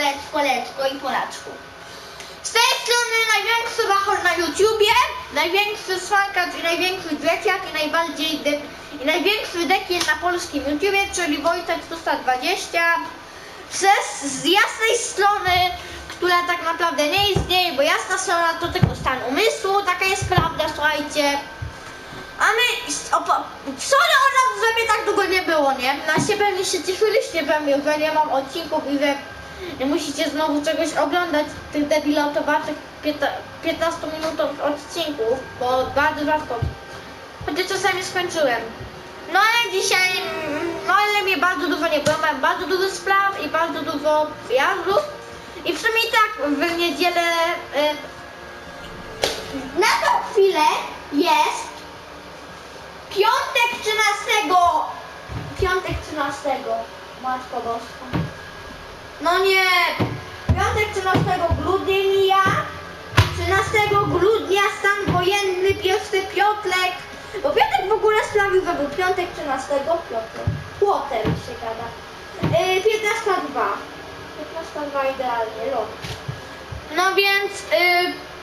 Małeczko, Meczko, Deczko, Eczko, Leczko, i Polaczku. Z tej strony największy wachor na YouTubie, największy swankacz i największy dzieciak i najbardziej de- i największy dekiel na polskim YouTubie, czyli Wojtek 320. Przez z jasnej strony, która tak naprawdę nie istnieje, bo jasna strona to tylko stan umysłu, taka jest prawda, słuchajcie. A my, opo- sorry o nas, że mnie tak długo nie było, nie? Na się pewnie się cieszyliście we mnie, że nie mam odcinków i że nie musicie znowu czegoś oglądać, tych debilotowatych 15 minutowych odcinków, bo bardzo rzadko. Chociaż czasami skończyłem. No ale dzisiaj, no ale mnie bardzo dużo nie było, miałem bardzo dużo spraw i bardzo dużo przyjazdów. I w sumie tak w niedzielę, y, na tą chwilę jest Piątek 13. Piątek 13. Matko Boska. No nie. Piątek 13 grudnia mija. 13 grudnia stan wojenny, pierwszy Piotrek. Bo Piotrek w ogóle sprawił, że był piątek 13 Piotrek. Płoter się gada. Yy, 15 2. 15 2 idealnie. No więc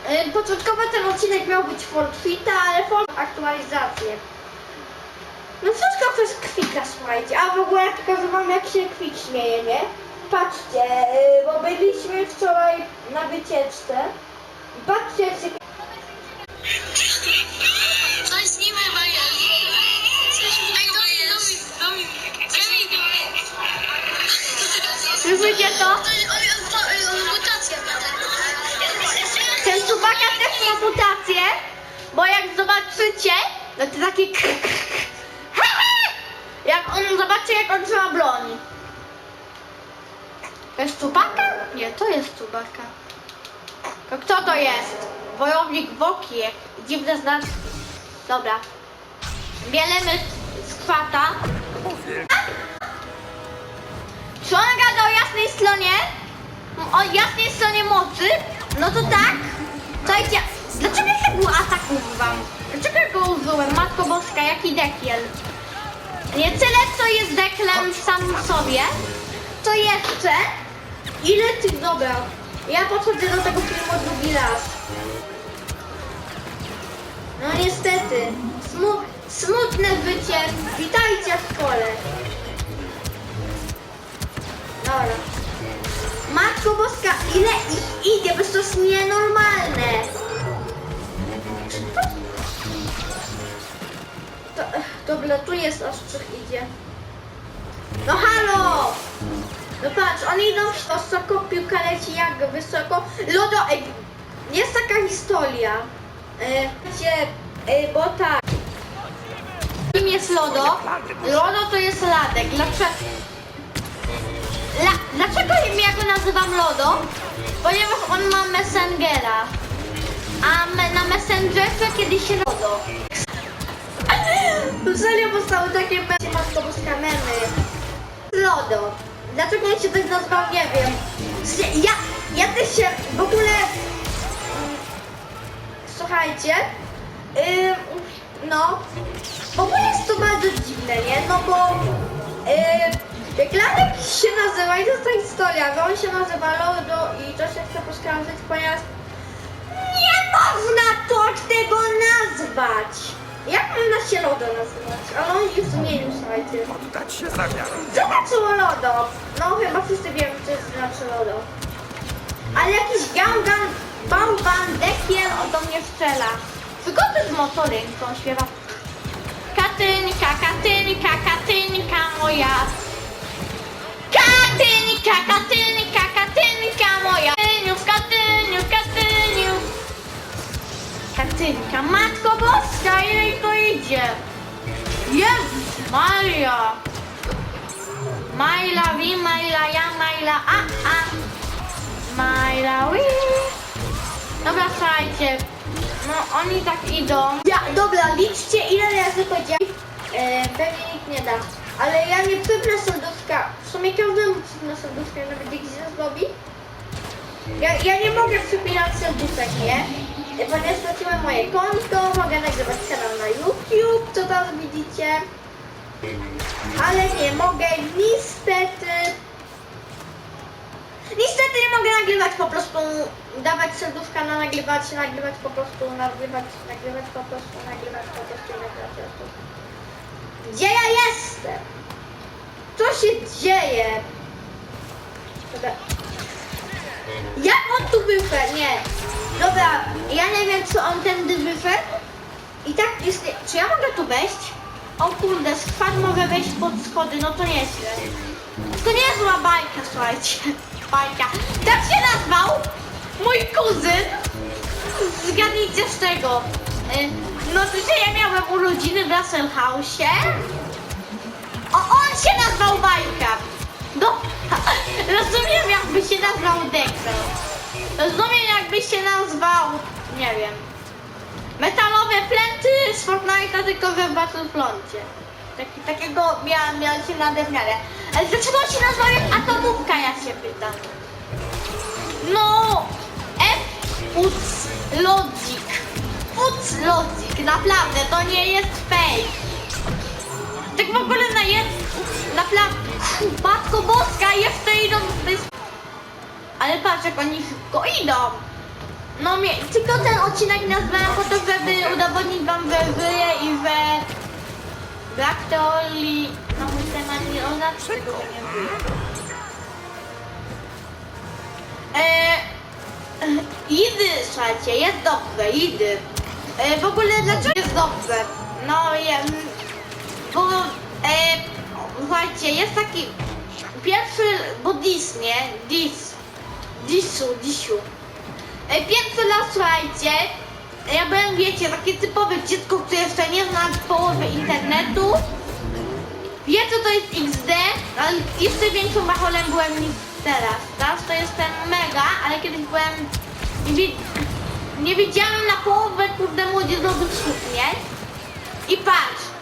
yy, yy, początkowo ten odcinek miał być Fortfita, ale Fort aktualizację. No wszystko przez kwika, słuchajcie. A w ogóle wam jak się kwik śmieje, nie? Patrzcie, yy, bo byliśmy wczoraj na wycieczce. I patrzcie jak się... Coś z nim chyba jest. Słyszycie to? Mutacja. Ten subaka też ma mutację, bo jak zobaczycie, no to takie k- k- k- jak on zobaczy jak on trzyma broń. Jest Czubaka? Nie, to jest Czubaka. To kto to jest? Wojownik Wokie. Dziwne znaki. Dobra. Bielemy z kwata. Czy on gada o jasnej stronie? O jasnej stronie mocy? No to tak. Słuchajcie, dlaczego ja tego ataku używam? Dlaczego ja go użyłem? Matko Boska, jaki dekiel? Nie tyle, co jest deklem sam w sobie, to jeszcze ile tych, dobra, ja podchodzę do tego filmu drugi raz. No niestety, smu, smutne życie, witajcie w szkole. Dobra. Matko Boska, ile ich idzie, bo to jest nienormalne. To, dobra, tu jest ostrzyk idzie. No halo! No patrz, oni idą wysoko, piłka leci jak wysoko. Lodo, ej, jest taka historia, e, gdzie, e, bo tak, kim jest Lodo? Lodo to jest Ladek, dlaczego? La, dlaczego ja go nazywam Lodo? Ponieważ on ma Messengera. A me, na Messengerze kiedyś się Lodo. Serio powstały takie memy, memy. Lodo. Dlaczego on się tak nazwał, nie wiem. Ja, ja też się w ogóle... mm, Słuchajcie. No. W ogóle jest to bardzo dziwne, nie? No bo... Yy, jak Ladek się nazywa, i to jest ta historia, że on się nazywa Lodo i to się chce poskarżyć, ponieważ nie można tak tego nazwać! Jak można się Lodo nazywać? Ale on już zmienił, słuchajcie. Oddać się zamiar. Co znaczyło Lodo? No chyba wszyscy wiemy, co znaczy Lodo. Ale jakiś gangan, bałwan, dekiel o do mnie strzela. Wygodę z motorynką śpiewa. Katynka, Katynka, Katynka moja. Katynka, Katynka Katynka, Matko Boska, to idzie? Jezus Maria. Majla, wi, majla, ja, majla, a, a. Majla, wi. Dobra, słuchajcie. No, oni tak idą. Ja, dobra, liczcie ile razy powiedziałem. E, pewnie nikt nie da. Ale ja nie przypnę serduszka. W sumie każdemu przypnę serduszka, nawet jak się zrobi. Ja, ja nie mogę przypinać serduszek, nie? Ponieważ straciłem moje konto, mogę nagrywać kanał na YouTube, co tam widzicie. Ale nie mogę, niestety. Niestety nie mogę nagrywać po prostu, dawać serduszka na nagrywać, nagrywać po prostu, nagrywać, nagrywać po prostu, nagrywać po prostu, nagrywać po prostu. Gdzie ja jestem? Co się dzieje? Dobra. Jak on tu wyszedł? Nie. Dobra, ja nie wiem, czy on tędy wyszedł. I tak jest. Czy ja mogę tu wejść? O kurde, skład mogę wejść pod schody, no to nie jest. To nie jest zła bajka, słuchajcie. Bajka. Tak się nazwał mój kuzyn. Zgadnijcie z czego. Y, No że ja miałem urodziny w Russell House'ie. O, rozumiem jakby się nazwał Dexter. Rozumiem jakby się nazwał, nie wiem, metalowe plenty z Fortnite'a tylko we Battlefroncie. Taki, takiego miałem, miałem się nadewniarę. Ale dlaczego się nazywa atomówka, ja się pytam. No, F Uc Logic. Uc Logic, naprawdę, to nie jest fake. Tak w ogóle na jest, naprawdę, Matko Boska, jeszcze idą tej... Ale patrz, jak oni szybko idą. No, mnie, tylko ten odcinek nazwałem po to, żeby udowodnić wam, że żyję i że Black Teoli na mój temat nie oznacza tego, nie. Eee, Idy, słuchajcie, jest dobrze, Idy. E, w ogóle dlaczego jest dobrze? No, ja, bo, e, słuchajcie, jest taki pierwszy, bo Dis, nie? Dis, Disu, Disiu. E, pierwszy raz, słuchajcie, ja byłem, wiecie, takie typowe dziecko, które jeszcze nie zna połowy internetu. Wie co to jest XD, ale jeszcze większą macholem byłem niż teraz. Teraz to jestem mega, ale kiedyś byłem... Nie, nie widziałem na połowę kurde młodzieżowych sztuk, nie? I patrz.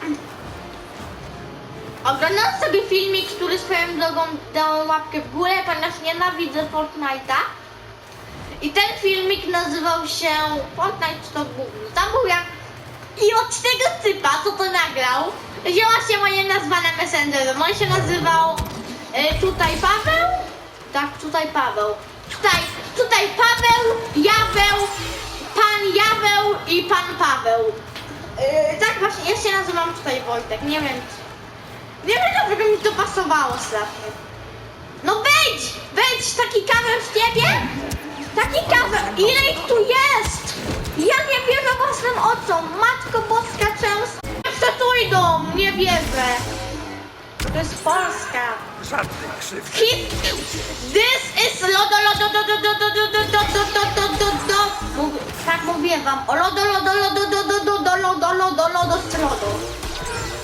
Oglądam sobie filmik, który swoją drogą dał łapkę w górę, ponieważ nienawidzę Fortnite'a. I ten filmik nazywał się Fortnite to Google. Tam był jak... I od tego typa, co to nagrał, wzięła się moje nazwa na Messengerze. On się nazywał e, tutaj Paweł? Tak, tutaj Paweł. Tutaj, tutaj Paweł, Jaweł, Pan Jaweł i Pan Paweł. E, tak właśnie, ja się nazywam tutaj Wojtek, nie wiem. Nie wiem dlaczego mi to pasowało strasznie. No wejdź! Wejdź! Taki kamer w ciebie? Taki kamer! Ile ich tu jest? Ja nie wierzę własnym oczom! Matko Boska tu idą! Nie wierzę! To jest Polska! Żadnych krzywd. Hit! This is lodo lodo do do do do do do do do do do do Mów- Tak mówię wam o lodo lodo lodo do do do do lodo lodo lodo z lodo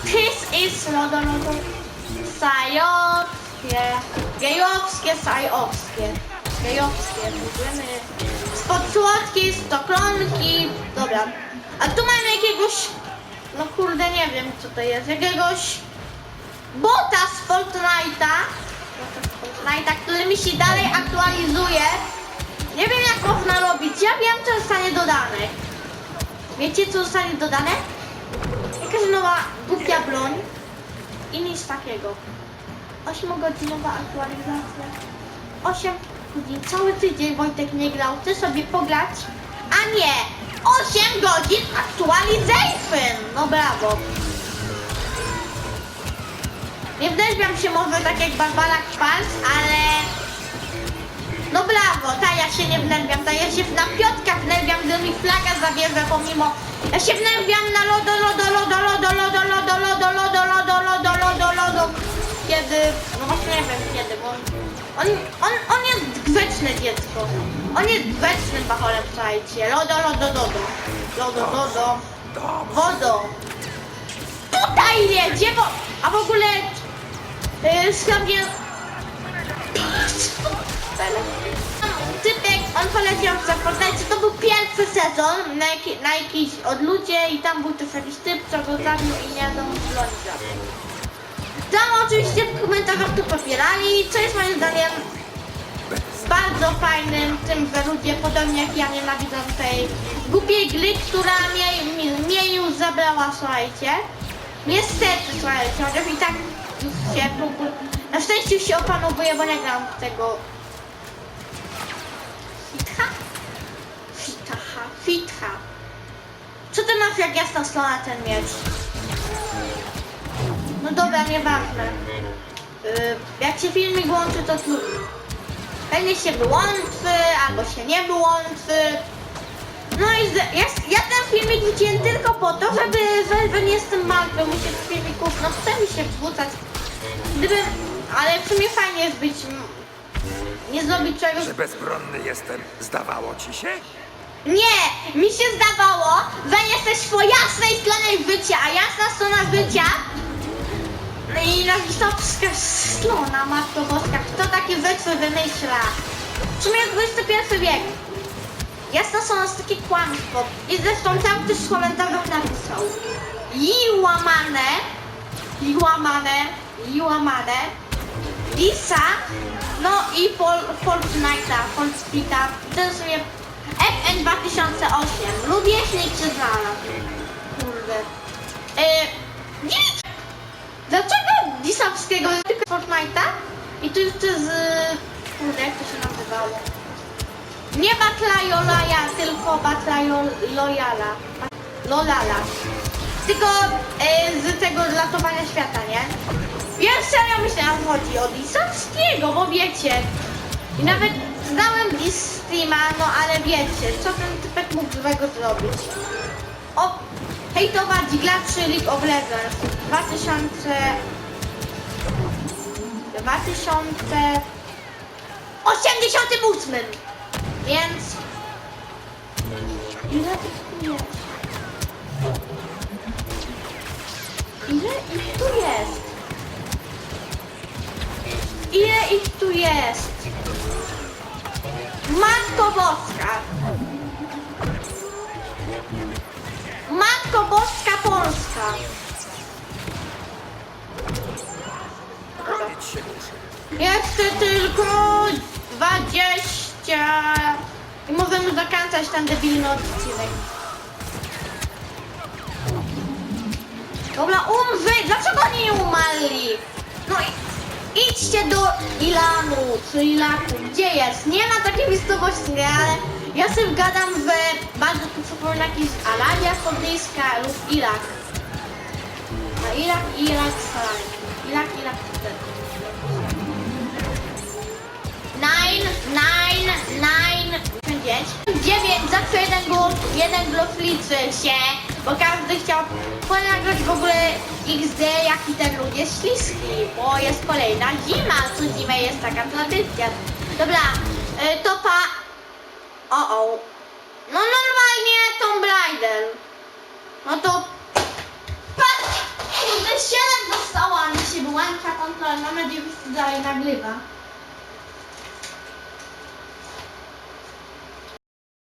This is lodo lodo Sajowskie Gejowskie, sajowskie Gejowskie Mówimy Spod słodkiej stoklonki Dobra A tu mamy jakiegoś No kurde nie wiem co to jest Jakiegoś bota z Fortnite'a, bota z Fortnite'a, który mi się dalej aktualizuje. Nie wiem jak można robić. Ja wiem co zostanie dodane. Wiecie co zostanie dodane? Jakaś nowa takiego. 8-godzinowa aktualizacja. 8 godzin. Cały tydzień Wojtek nie grał. Chce sobie pograć, a nie 8 godzin aktualization. No brawo. Nie wnerwiam się może tak jak Barbara Kwals, ale... No brawo, ta ja się nie wnerwiam, ta ja się na Piotka wnerwiam, gdy mi flaga zabierze pomimo... Ja się wnerwiam na lodo, lodo, lodo, lodo, lodo, No właśnie nie wiem kiedy, bo on... On, on, jest grzeczne dziecko. On jest grzecznym bacholem, słuchajcie. Lodo, lodo, lodo. Lodo, lodo. Wodą. Tutaj jedzie, bo... A w ogóle... Yy, sobie... Typek, on poleciał za Fortnite, to był pierwszy sezon na, jaki, na jakiejś odludzie i tam był też jakiś typ, co go zabił i nie mu broni zabił. Tam oczywiście w komentarzach to popierali, co jest moim zdaniem bardzo fajnym tym, ludzie podobnie jak ja nienawidzą tej głupiej gry, która mnie, mnie, już zabrała, słuchajcie. Niestety, słuchajcie, chociaż i tak już się. Na szczęście już się opanowuję, bo nie gram w tego. Fitra. Co ty masz jak jasna strona ten miecz? No dobra, nieważne. Yy, jak się filmik włączy, to trudno. Pewnie się wyłączy, albo się nie wyłączy. No i ja, ja ten filmik wrzuciłem tylko po to, żeby, żeby nie jestem martwy, mi się z filmików, no chce mi się wrzucać. Gdybym, ale w sumie fajnie jest być, nie zrobić czegoś Że bezbronny jestem, zdawało ci się? nie, mi się zdawało, że jesteś po jasnej stronie bycia, a jasna strona bycia i nazistowska strona, Matko Boska, kto takie rzeczy wymyśla? W sumie XXI wiek. Jasna strona jest takie kłamstwo. I zresztą tam ktoś w komentarzach napisał. I łamane, i łamane, i łamane, Lisa, no i Fol, Fortnite'a, Fortnite'a, jest sobie FN 2008. Rówieśnik się znalazł. Kurde. E, nie! Dlaczego Disowskiego jest tylko Fortnite'a? I tu jeszcze z... Kurde, jak to się nazywało? Nie Batla Lojala, tylko Batla. Lolala. Tylko e, z tego ratowania świata, nie? Ja serio myślałam, chodzi o Disowskiego, bo wiecie. I nawet znałem Distima, no ale wiecie, co ten typek mógł złego zrobić? O, hejtować graczy League of Legends 2000... 2088 więc ile ich tu jest? Ile ich tu jest? Ile ich tu jest? Matko Boska! Jeszcze tylko 20 i możemy zakończyć ten debilny odcinek. Dobra, umrzyj! Dlaczego oni nie umarli? No i idźcie do Ilanu, czy Ilaku. Gdzie jest? Nie ma takiej miejscowości, nie, ale ja sobie gadam, że bardzo tu przypomina jakiś Arabia Saudyjska lub Irak. A Irak, Irak, Irak, Nine, nine, nine, dziewięć. Dziewięć, zawsze jeden głos, jeden głos liczy się, bo każdy chciał ponagrać w ogóle XD, jaki ten lud jest śliski, bo jest kolejna zima, co zimę jest taka tradycja. Dobra, y, to pa... O, o. No normalnie Tomb Raider. No to... Patrz! Kurde, 7 dostała, mi się mam nadzieję, że dalej nagrywa.